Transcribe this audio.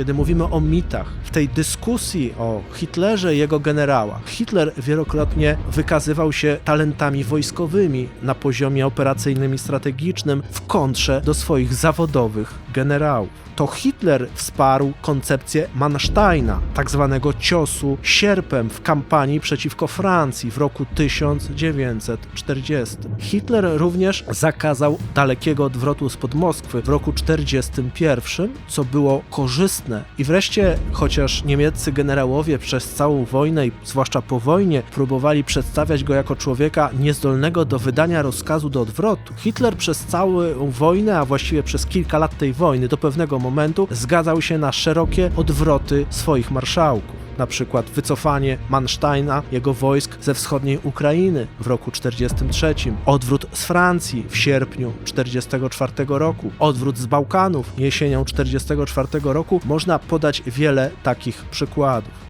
kiedy mówimy o mitach, w tej dyskusji o Hitlerze i jego generałach, Hitler wielokrotnie wykazywał się talentami wojskowymi na poziomie operacyjnym i strategicznym w kontrze do swoich zawodowych generałów. To Hitler wsparł koncepcję Mansteina, tak zwanego ciosu sierpem w kampanii przeciwko Francji w roku 1940. Hitler również zakazał dalekiego odwrotu spod Moskwy w roku 1941, co było korzystne. I wreszcie, chociaż niemieccy generałowie przez całą wojnę i zwłaszcza po wojnie próbowali przedstawiać go jako człowieka niezdolnego do wydania rozkazu do odwrotu, Hitler przez całą wojnę, a właściwie przez kilka lat tej wojny, do pewnego momentu zgadzał się na szerokie odwroty swoich marszałków na przykład wycofanie Mansteina, jego wojsk ze wschodniej Ukrainy w roku 43, odwrót z Francji w sierpniu 44 roku, odwrót z Bałkanów jesienią 44 roku. Można podać wiele takich przykładów.